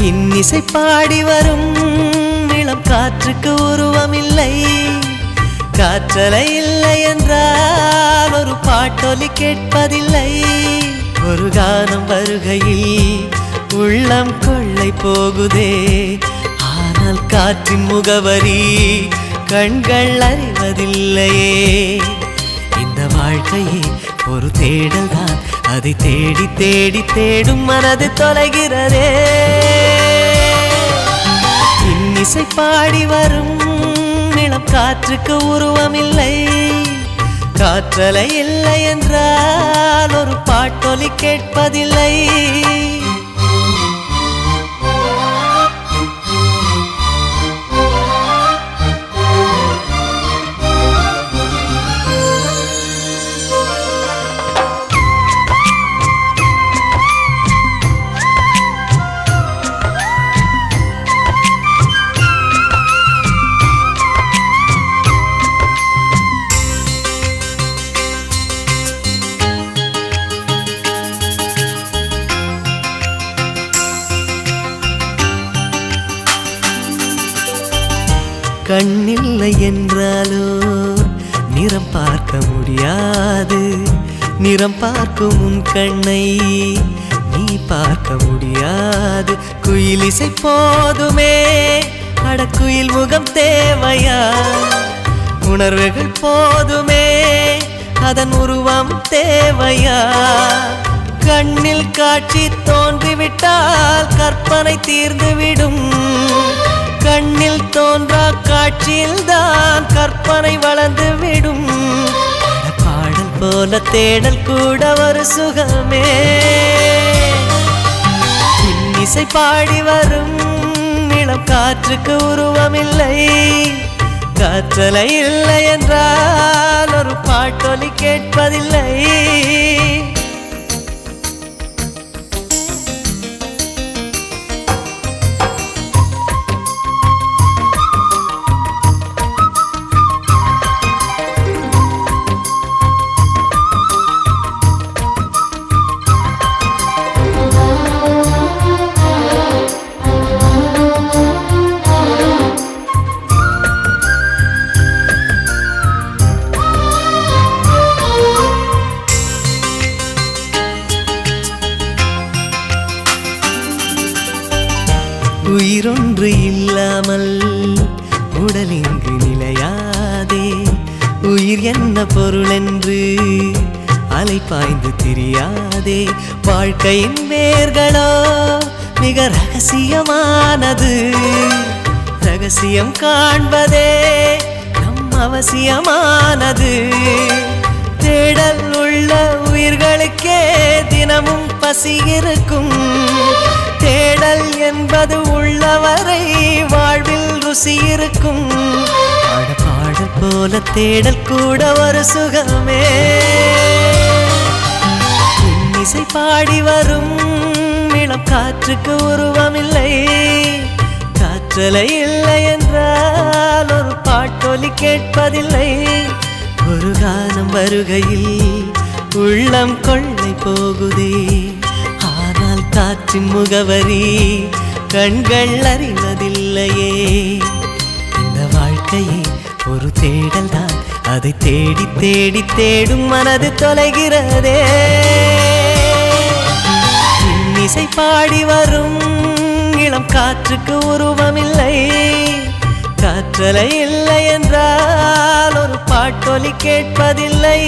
இன்னிசை பாடி வரும். இளம் காற்றுக்கு உருவமில்லை. காற்றலை இல்லை என்றால் ஒரு பாட்டொலி கேட்பதில்லை. ஒரு கானம் வருகையில் உள்ளம் கொள்ளை போகுதே. ஆனால் காற்றின் முகவரி கண்கள் அறிவதில்லையே. இந்த வாழ்க்கையே ஒரு தேடல் தான் அதை தேடி தேடி தேடும் மனது தொலைகிறதே. இசை பாடி வரும். நிலம் காற்றுக்கு உருவமில்லை. காற்றலை இல்லை என்றால் ஒரு பாட்டொலி கேட்பதில்லை. கண்ணில்லை என்றாலோ? நிறம் பார்க்க முடியாது. நிறம் பார்க்கும் உன் கண்ணை நீ பார்க்க முடியாது. குயிலிசை போதுமே. அடக்குயில் முகம் தேவையா? உணர்வுகள் போதுமே. அதன் உருவம் தேவையா? கண்ணில் காட்சி தோன்றிவிட்டால் கற்பனை தீர்ந்துவிடும். கண்ணில் தோன்றா காட்சியில் தான் கற்பனை வளர்ந்து விடும். பாடல் போல தேடல் கூட ஒரு சுகமே. இசை பாடி வரும் இளம் காற்றுக்கு உருவமில்லை. காற்றலை இல்லை என்றால் ஒரு பாட்டொலி கேட்பதில்லை. உயிரொன்று இல்லாமல் உடல் நிலையாதே. உயிர் என்ன பொருள் என்று அலை பாய்ந்து தெரியாதே. வாழ்க்கையின் வேர்களோ மிக ரகசியமானது. ரகசியம் காண்பதே நம் அவசியமானது. தேடல் உள்ள உயிர்களுக்கே தினமும் பசி இருக்கும். தேடல் என்பது உள்ளவரை வாழ்வில் ருசி இருக்கும். பாட பாடல் போல தேடல் கூட ஒரு சுகமே. இசை பாடி வரும் இளம் காற்றுக்கு உருவமில்லை. காற்றலை இல்லை என்றால் ஒரு பாட்டொலி கேட்பதில்லை. ஒரு காலம் வருகையில் உள்ளம் கொள்ளை போகுதே. காற்றின் முகவரி கண்கள் அறிவதில்லையே. இந்த வாழ்க்கையே ஒரு தேடல் தான் அதை தேடி தேடி தேடும் மனது தொலைகிறதே. இசை பாடி வரும் இளம் காற்றுக்கு உருவமில்லை. காற்றலை இல்லை என்றால் ஒரு பாட்டொலி கேட்பதில்லை.